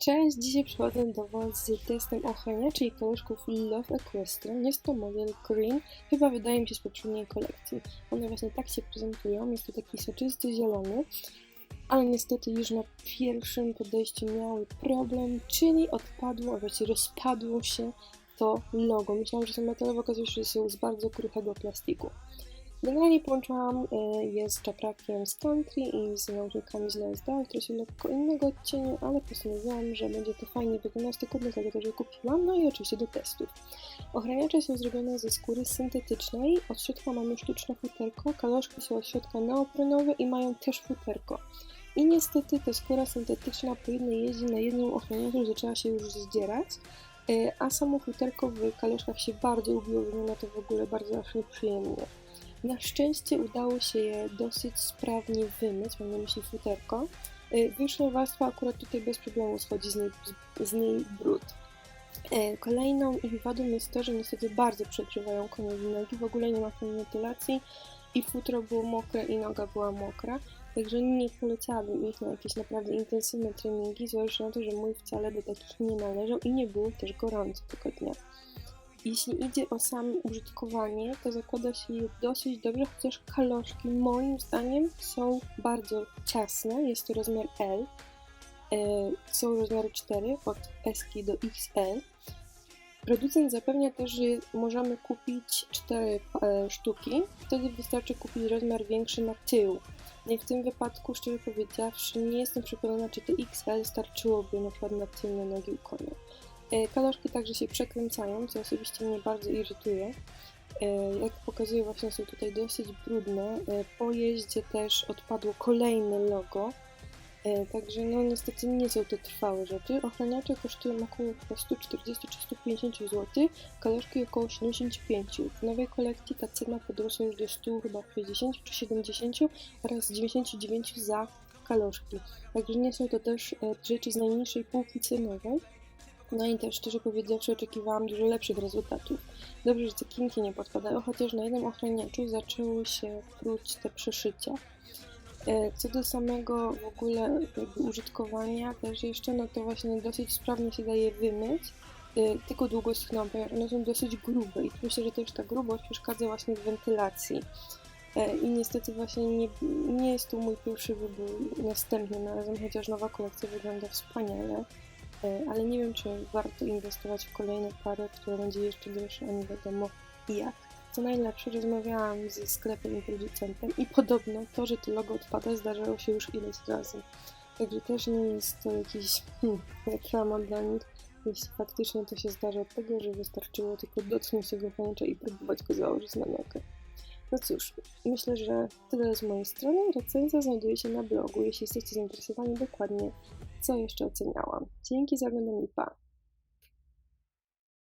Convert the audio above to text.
Cześć, dzisiaj przychodzę do Was z testem ochraniaczy i koleżków Love Equestrian. Jest to model Green, chyba wydaje mi się z poprzedniej kolekcji. One właśnie tak się prezentują, jest to taki soczysty zielony, ale niestety już na pierwszym podejściu miały problem, czyli odpadło, a właściwie rozpadło się to logo. Myślałam, że są metalowe, okazuje się, że są z bardzo kruchego plastiku. Generalnie połączyłam y, je z czaprakiem z country i z nałożnikami z LSD, które są lekko innego odcieniu, ale postanowiłam, że będzie to fajnie wyglądać tylko dlatego, że kupiłam, no i oczywiście do testów. Ochraniacze są zrobione ze skóry syntetycznej, od środka mamy sztuczne futerko, kaloszki są od środka neoprenowe i mają też futerko. I niestety ta skóra syntetyczna po jednej jeździe na jednym ochraniaczu zaczęła się już zdzierać, y, a samo futerko w kaloszkach się bardzo ubiło, wygląda to w ogóle bardzo aż nieprzyjemnie. Na szczęście udało się je dosyć sprawnie wymyć, mam na myśli futerko. Y, Wyższa warstwa akurat tutaj bez problemu schodzi z niej, z niej brud. Y, Kolejną ich wadą jest to, że niestety bardzo przegrywają koniowi nogi, w ogóle nie ma wentylacji i futro było mokre i noga była mokra, także nie poleciłabym ich na jakieś naprawdę intensywne treningi, zważywszy na to, że mój wcale do takich nie należał i nie było też gorąco tego dnia. Jeśli idzie o samo użytkowanie, to zakłada się je dosyć dobrze, chociaż kaloszki moim zdaniem są bardzo ciasne. Jest to rozmiar L. E, Są rozmiary 4 od S do XL. Producent zapewnia też, że możemy kupić 4 e, sztuki. Wtedy wystarczy kupić rozmiar większy na tył. No i w tym wypadku, szczerze powiedziawszy, nie jestem przekonana, czy te XL starczyłoby na przykład na tylne nogi u konia. E, Kaloszki także się przekręcają, co osobiście mnie bardzo irytuje. E, Jak pokazuję, właśnie są tutaj dosyć brudne. E, Po jeździe też odpadło kolejne logo. Także no niestety nie są to trwałe rzeczy. Ochraniacze kosztują około chyba 140 czy 150 zł, kaloszki około 75. W nowej kolekcji ta cena podrosła już do 100 chyba 60 czy 70 oraz 99 za kaloszki. Także nie są to też rzeczy z najniższej półki cenowej. No i też szczerze powiedziawszy oczekiwałam dużo lepszych rezultatów. Dobrze, że cekinki nie podpadają, chociaż na jednym ochraniaczu zaczęły się pruć te przeszycia. E, Co do samego w ogóle użytkowania też jeszcze, no to właśnie dosyć sprawnie się daje wymyć, e, tylko długo schną, ponieważ one są dosyć grube i myślę, że też ta grubość przeszkadza właśnie w wentylacji. E, I niestety właśnie nie, nie jest to mój pierwszy wybór następnym razem, chociaż nowa kolekcja wygląda wspaniale. E, ale nie wiem, czy warto inwestować w kolejne pary, które będzie jeszcze droższe, a nie wiadomo jak. Co najlepsze, rozmawiałam ze sklepem i producentem i podobno to, że to logo odpada zdarzało się już ileś razy. Także też nie jest to jakiś hmm, trauma dla nich, jeśli faktycznie to się zdarza od tego, że wystarczyło tylko dotknąć tego panicza i próbować go założyć na nogę. No cóż, myślę, że tyle z mojej strony. Recenzja znajduje się na blogu, jeśli jesteście zainteresowani dokładnie co jeszcze oceniałam. Dzięki za oglądanie, pa!